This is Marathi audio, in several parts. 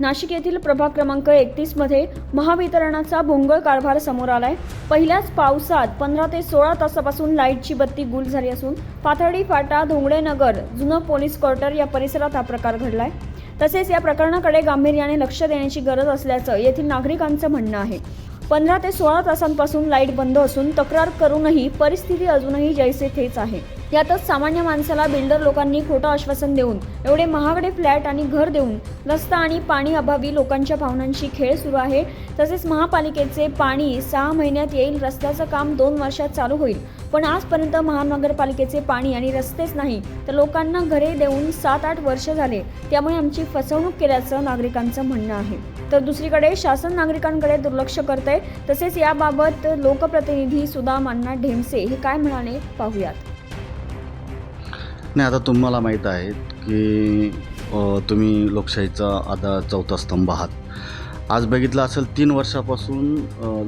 नाशिक येथील प्रभाग क्रमांक एकतीसमध्ये महावितरणाचा भोंगळ कारभार समोर आलाय. पहिल्याच पावसात पंधरा ते सोळा तासापासून लाईटची बत्ती गुल झाली असून पाथर्डी फाटा धोंगडे नगर जुनं पोलीस क्वार्टर या परिसरात हा प्रकार घडलाय. तसेच या प्रकरणाकडे गांभीर्याने लक्ष देण्याची गरज असल्याचं येथील नागरिकांचं म्हणणं आहे. पंधरा ते सोळा तासांपासून लाइट बंद असून तक्रार करूनही परिस्थिती अजूनही जैसे थेच आहे. यातच सामान्य माणसाला बिल्डर लोकांनी खोटं आश्वासन देऊन एवढे महागडे फ्लॅट आणि घर देऊन रस्ता आणि पाणी अभावी लोकांच्या भावनांशी खेळ सुरू आहे. तसेच महापालिकेचे पाणी सहा महिन्यात येईल रस्त्याचं काम दोन वर्षात चालू होईल. पण आजपर्यंत महानगरपालिकेचे पाणी आणि रस्तेच नाही तर लोकांना घरे देऊन सात आठ वर्ष झाले. त्यामुळे आमची फसवणूक केल्याचं नागरिकांचं म्हणणं आहे. तर दुसरीकडे शासन नागरिकांकडे दुर्लक्ष करते तसेच याबाबत लोकप्रतिनिधी सुदाम अण्णा ढेमसे हे काय म्हणाले पाहूयात. नाही आता तुम्हाला माहीत आहे की तुम्ही लोकशाहीचा आता चौथा स्तंभ आहात. आज बघितलं असेल तीन वर्षापासून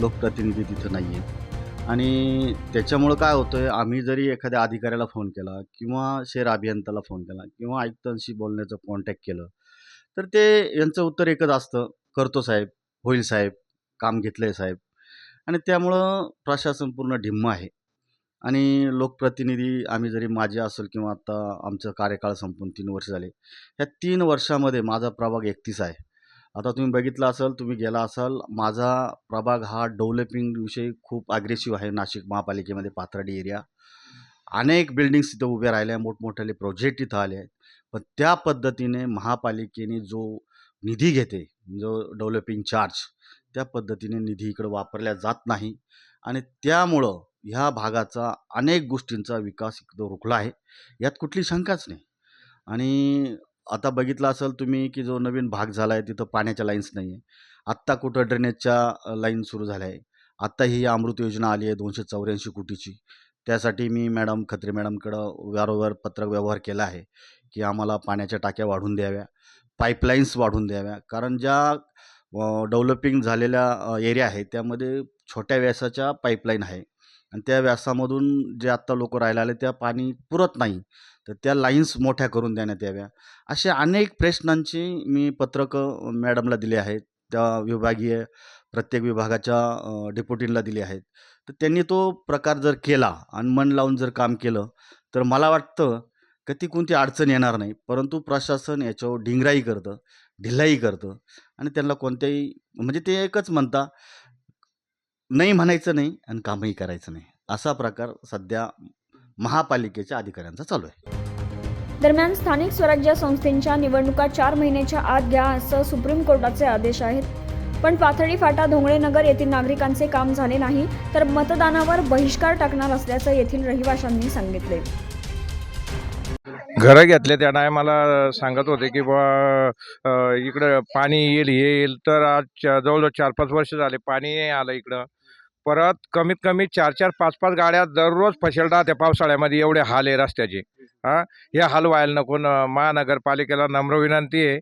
लोकप्रतिनिधी तिथं नाही आहेत आणि त्याच्यामुळं काय होतं आहे आम्ही जरी एखाद्या अधिकाऱ्याला फोन केला किंवा शहर अभियंत्याला फोन केला किंवा आयुक्तांशी बोलण्याचं कॉन्टॅक्ट केलं तर ते यांचं उत्तर एकच असतं. करतो साहेब होईल साहेब काम घेतलं आहे साहेब. आणि त्यामुळं प्रशासन पूर्ण ढिम्म आहे. आणि लोकप्रतिनिधी आम्ही जरी माझे असेल किंवा आता आमचं कार्यकाळ संपून तीन वर्ष झाले ह्या तीन वर्षामध्ये माझा प्रभाग एकतीस आहे. आता तुम्ही बघितलं असाल तुम्ही गेला असाल माझा प्रभाग हा डेव्हलपिंगविषयी खूप अग्रेसिव्ह आहे नाशिक महापालिकेमध्ये पाथर्डी एरिया अनेक बिल्डिंग्स तिथं उभ्या राहिल्या मोठमोठ्याले प्रोजेक्ट इथं आले आहेत. पण त्या पद्धतीने महापालिकेने जो निधी घेते जो डेव्हलपिंग चार्ज त्या पद्धतीने निधी इकडं वापरल्या जात नाही. आणि त्यामुळं ह्या भागाचा अनेक गोष्टींचा विकास इकडं रुकला आहे. यात कुठली शंकाच नाही. आणि आता बघितलं असेल तुम्ही की जो नवीन भाग झाला आहे तिथं पाण्याच्या लाईन्स नाही आहे आत्ता कुठं ड्रेनेजच्या लाईन सुरू झाल्या. आहे आत्ता ही अमृत योजना आली आहे दोनशे चौऱ्याऐंशी कोटीची. त्यासाठी मी मॅडम खत्रे मॅडमकडं वारंवार पत्रक व्यवहार केला आहे की आम्हाला पाण्याच्या टाक्या वाढवून द्याव्या. पाईपलाईन्स वाढवून द्याव्या. कारण ज्या डेव्हलपिंग झालेल्या एरिया आहे त्यामध्ये छोट्या व्यासाच्या पाईपलाईन आहे. आणि त्या व्यासामधून जे आत्ता लोक राहायला आले त्या पाणी पुरत नाही. तर त्या लाईन्स मोठ्या करून देण्यात याव्या. असे अनेक प्रश्नांची मी पत्रकं मॅडमला दिली आहेत. त्या विभागीय प्रत्येक विभागाच्या डेप्युटींना दिली आहेत. तर त्यांनी तो प्रकार जर केला आणि मन लावून जर काम केलं तर मला वाटतं कधी कोणती अडचण येणार नाही. परंतु प्रशासन याच्यावर ढिंगराई करतं ढिलाई करतं आणि त्यांना कोणत्याही म्हणजे ते एकच म्हणता नाही म्हणायचं नाही आणि कामही करायचं नाही. असा प्रकार सध्या महापालिकेच्या अधिकाऱ्यांचा चालू आहे. दरम्यान स्थानिक स्वराज्य संस्थेच्या निवडणुका चार महिन्याच्या आत घ्या असं सुप्रीम कोर्टाचे आदेश आहेत. पण पाथर्डी फाटा धोंगळे नगर येथील नागरिकांचे काम झाले नाही तर मतदानावर बहिष्कार टाकणार असल्याचं येथील रहिवाशांनी सांगितले. घरं घेतले त्या टायमाला सांगत होते की बा इकडं पाणी येईल हे येईल. तर आज जवळजवळ चार पाच वर्ष झाले पाणी नाही आलं इकडं. परत कमीत कमी चार चार पाच पाच गाड्या दररोज फसेलटा राहत्या पावसाळ्यामध्ये एवढे हाल आहे रस्त्याचे. हां? हे हाल व्हायला नको. महानगरपालिकेला नम्र विनंती आहे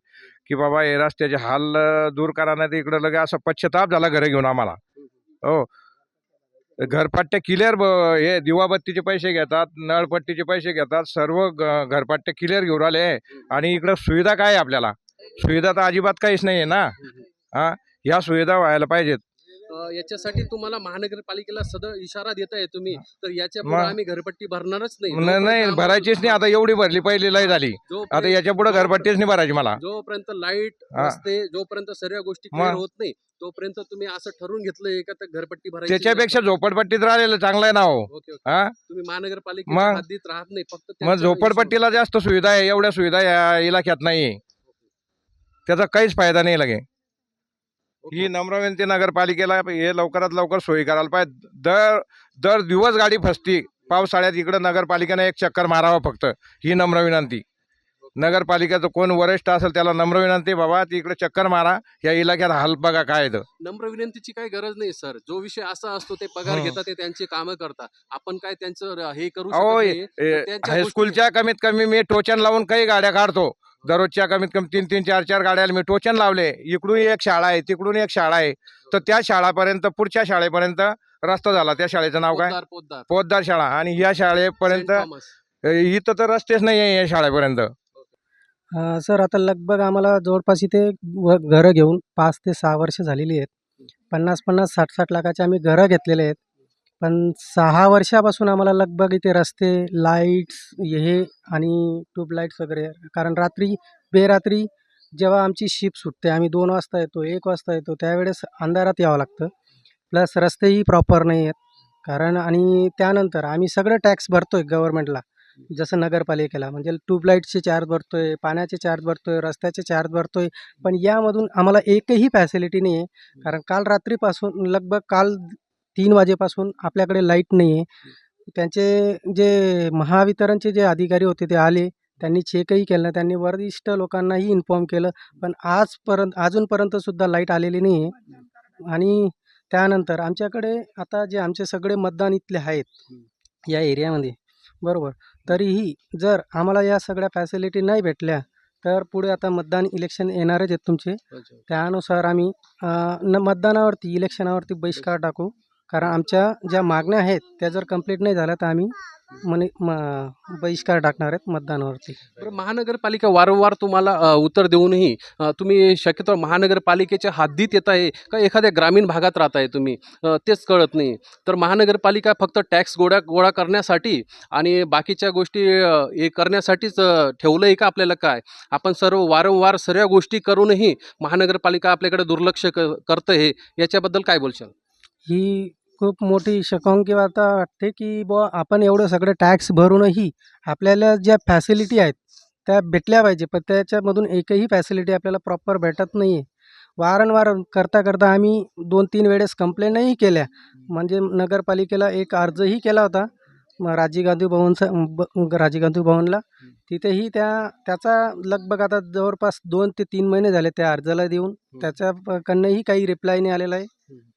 की बाबा हे रस्त्याचे हाल दूर करा नाही तर इकडं लगे असं पश्चाताप झाला घरं घेऊन आम्हाला. हो. घरपट्ट्या क्लिअर हे दिवाबत्तीचे पैसे घेतात नळपट्टीचे पैसे घेतात सर्व ग- घरपट्ट्या क्लिअर घेऊन आले आणि इकडं सुविधा काय आहे आपल्याला? सुविधा तर अजिबात काहीच नाही आहे ना हा? ह्या सुविधा व्हायला पाहिजेत. याच्यासाठी तुम्हाला महानगरपालिकेला सदर इशारा देताय तुम्ही. तर याच्यापुढे आम्ही घरपट्टी भरणारच नाही. नाही भरायचीच नाही. आता एवढी भरली पहिली लय झाली. जोपर्यंत- आता याच्यापुढे घरपट्टीच नाही भरायची मला. जोपर्यंत लाइट. रस्ते जोपर्यंत सर्व गोष्टी होत नाही तोपर्यंत तुम्ही असं ठरवून घेतलंय का तर घरपट्टी भरायची? त्याच्यापेक्षा झोपडपट्टीत राहिलेलं चांगलं आहे ना हो. तुम्ही महानगरपालिकेच्या मग- हद्दीत राहत नाही फक्त मग झोपडपट्टीला जास्त सुविधा आहे एवढ्या सुविधा या इलाक्यात नाही त्याचा काहीच फायदा नाही लगे. ही नम्र विनंती नगरपालिकेला हे लवकरात लवकर सोयी करायला पाहिजे. दर दर दिवस गाडी फसती पावसाळ्यात इकडं नगरपालिकेनं एक चक्कर मारावं फक्त. ही नम्र विनंती. नगरपालिकेचं कोण वरिष्ठ असेल त्याला नम्र विनंती बाबा तिकडे चक्कर मारा या इलाक्यात हाल बघा काय. नम्र विनंतीची काही गरज नाही सर. जो विषय असा असतो ते पगार. घेतात ते त्यांची कामं करतात. आपण काय त्यांचं हे करू शकत नाही त्यांच्या हायस्कूलच्या कमीत कमी मी टोचन लावून काही गाड्या काढतो. दररोजच्या कमीत कमी तीन तीन चार चार गाड्याला मी टोचन लावले. इकडून एक शाळा आहे तिकडून एक शाळा आहे. तर त्या शाळापर्यंत पुढच्या शाळेपर्यंत रस्ता झाला. त्या शाळेचं नाव काय? पोद्दार पोद्दार पोद्दार शाळा. आणि या शाळेपर्यंत इथं तर रस्तेच नाही आहे या शाळेपर्यंत. सर आता लगभग आम्हाला जवळपास इथे घरं घेऊन पाच ते सहा वर्ष झालेली आहेत. पन्नास पन्नास साठ साठ लाखाचे आम्ही घरं घेतलेले आहेत. पण सहा वर्षापासून आम्हाला लगभग इथे रस्ते लाईट्स हे आणि ट्यूबलाईट्स वगैरे. कारण रात्री बेरात्री जेव्हा आमची शिप सुटते आम्ही दोन वाजता येतो एक वाजता येतो त्यावेळेस अंधारात यावं लागतं. प्लस रस्तेही प्रॉपर नाही आहेत. कारण आणि त्यानंतर आम्ही सगळं टॅक्स भरतो आहे गव्हर्मेंटला जसं नगरपालिकेला. म्हणजे ट्यूबलाईटचे चार्ज भरतो आहे पाण्याचे चार्ज भरतो आहे रस्त्याचे चार्ज भरतो आहे पण यामधून आम्हाला एकही फॅसिलिटी नाही आहे कारण काल रात्रीपासून लगभग काल तीन वाजेपासून आपल्याकडे लाइट नाही आहे त्यांचे जे महावितरणचे जे अधिकारी होते ते आले. त्यांनी चेकही केलं त्यांनी वरिष्ठ लोकांनाही इन्फॉर्म केलं. पण आजपर्यंत अजूनपर्यंतसुद्धा लाइट आलेली नाही आहे आणि त्यानंतर आमच्याकडे आता जे आमचे सगळे मतदान इथले आहेत या एरियामध्ये बरोबर. तरीही जर आम्हाला या सगळ्या फॅसिलिटी नाही भेटल्या तर पुढे आता मतदान इलेक्शन येणारच आहेत तुमचे. त्यानुसार आम्ही न मतदानावरती इलेक्शनावरती बहिष्कार टाकू. कारण आमच्या ज्या मागण्या आहेत त्या जर कंप्लीट नाही झाल्या तर आम्ही मने म बहिष्कार टाकणार आहेत मतदानावरती. बरं महानगरपालिका वारंवार तुम्हाला अ, उत्तर देऊनही अ, तुम्ही शक्यतो महानगरपालिकेच्या हद्दीत येत आहे का एखाद्या ग्रामीण भागात राहत आहे तुम्ही? अ, तेच कळत नाही. तर महानगरपालिका फक्त टॅक्स गोळा गोळा करण्यासाठी आणि बाकीच्या गोष्टी अ, हे करण्यासाठीच अ, ठेवलं आहे का आपल्याला काय? आपण सर्व वारंवार सर्व गोष्टी करूनही महानगरपालिका आपल्याकडे दुर्लक्ष क करतं आहे. याच्याबद्दल काय बोलशाल? ही खूप मोठी शकांकी आता वाटते की बुवा आपण एवढं सगळं टॅक्स भरूनही आपल्याला ज्या फॅसिलिटी आहेत त्या भेटल्या पाहिजे. पण त्याच्यामधून एकही फॅसिलिटी आपल्याला प्रॉपर भेटत नाही आहे वारंवार करता करता आम्ही दोन तीन वेळेस कंप्लेंटही केल्या. म्हणजे नगरपालिकेला एक अर्जही केला होता. राजीव गांधी भवनचा ब राजीव गांधी भवनला. तिथेही त्या त्याचा लगभग आता जवळपास दोन ते तीन महिने झाले त्या अर्जाला देऊन. त्याच्या कडनंही काही रिप्लाय नाही आलेला आहे.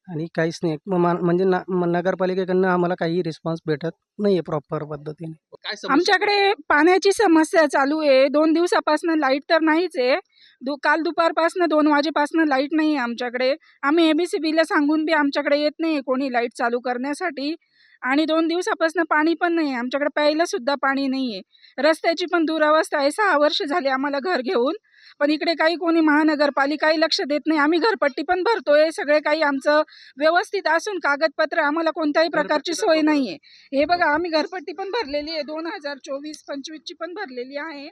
आणि काहीच नाही. मग मा- म्हणजे ना म- नगरपालिकेकडनं आम्हाला काही रिस्पॉन्स भेटत नाही आहे प्रॉपर पद्धतीने काय समस्या? आमच्याकडे पाण्याची समस्या चालू आहे. दोन दिवसापासून लाइट तर नाहीच आहे. दु काल दुपारपासून दोन वाजेपासून लाइट नाही आहे आमच्याकडे. आम्ही ए बी सी बीला सांगून बी आमच्याकडे येत नाही आहे कोणी लाइट चालू करण्यासाठी. आणि दोन दिवसापासून पाणी पण नाही आहे आमच्याकडे प्यायला सुद्धा पाणी नाही आहे रस्त्याची पण दुरावस्था आहे. सहा वर्ष झाली आम्हाला घर घेऊन. पण इकडे काही कोणी महानगरपालिकाही लक्ष देत नाही. आम्ही घरपट्टी पण भरतोय. सगळे काही आमचं व्यवस्थित असून कागदपत्र आम्हाला कोणत्याही प्रकारची सोय नाही आहे हे बघा आम्ही घरपट्टी पण भरलेली आहे. दोन हजार चोवीस पंचवीसची पण भरलेली आहे.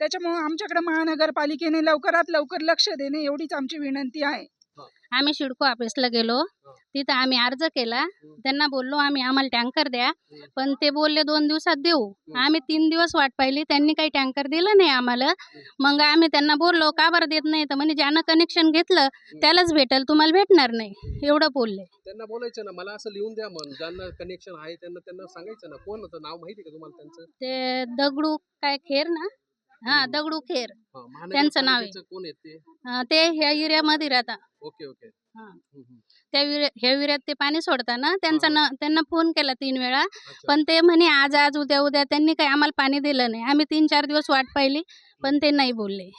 त्याच्यामुळं आमच्याकडे महानगरपालिकेने लवकरात लवकर लक्ष देणे एवढीच आमची विनंती आहे. आम्ही शिडको ऑफिसला गेलो. तिथं आम्ही अर्ज केला. त्यांना बोललो आम्ही आम्हाला टँकर द्या. पण ते बोलले दोन दिवसात देऊ. आम्ही तीन दिवस वाट पाहिली. त्यांनी काही टँकर दिलं नाही आम्हाला. मग आम्ही त्यांना बोललो का बरं देत नाही? तर म्हणजे ज्यानं कनेक्शन घेतलं त्यालाच भेटेल. तुम्हाला भेटणार नाही. एवढं बोलले. त्यांना बोलायचं ना मला असं लिहून द्या मन ज्यांना कनेक्शन आहे त्यांना त्यांना सांगायचं ना. कोण होतं? नाव माहिती का तुम्हाला त्यांचं? ते दगडू काय खेर ना? हा दगडू खेर हा, त्यांचं नाव आहे. महानगरपालिकेचं कोण आहेत ते? अं, ते ह्या एरियामध्ये राहता ओके ओके. हा. हम्म, हम्म. त्या विरे ह्या विऱ्यात ते पाणी सोडता ना त्यांचा. न त्यांना फोन केला तीन वेळा. अच्छा. पण ते म्हणे आज आज उद्या उद्या त्यांनी काही आम्हाला पाणी दिलं नाही. आम्ही तीन चार दिवस वाट पाहिली पण ते नाही बोलले.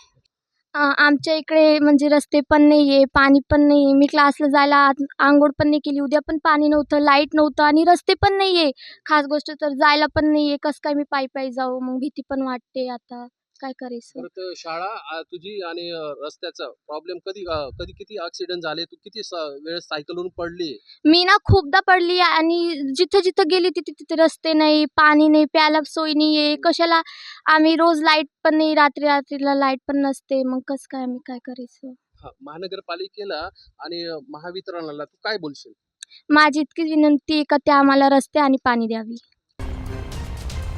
आमच्या इकडे म्हणजे रस्ते पण नाही आहे पाणी पण नाही आहे मी क्लासला जायला आंघोळ पण नाही केली. उद्या पण पाणी नव्हतं लाइट नव्हतं आणि रस्ते पण नाही आहे खास गोष्ट तर जायला पण नाही आहे कसं काय मी पायी पायी जाऊ? मग भीती पण वाटते आता. काय करायचं? बरं तर शाळा आ, तुझी आणि अ, रस्त्याचा प्रॉब्लेम कधी अ, कधी किती ऍक्सिडेंट झाले? तू किती स- वेळेस सायकलवरून पडली? मी ना खूपदा पडली आणि जिथं जिथं गेली तिथे तिथे रस्ते नाही पाणी नाही प्यायला सोय नाही आहे कशाला आम्ही रोज लाइट पण नाही रात्री रात्रीला लाइट पण नसते. मग कसं काय आम्ही काय करायचं? हा, महानगरपालिकेला आणि अ, महावितरणाला तू काय बोलशील? माझी इतकीच विनंती आहे का ते आम्हाला रस्ते आणि पाणी द्यावी.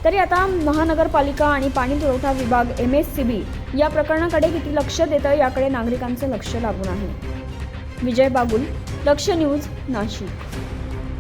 तरी आता महानगरपालिका आणि पाणी पुरवठा विभाग एम एस सी बी या प्रकरणाकडे किती लक्ष देतं याकडे नागरिकांचं लक्ष लागून आहे. विजय बागुल लक्ष न्यूज नाशिक.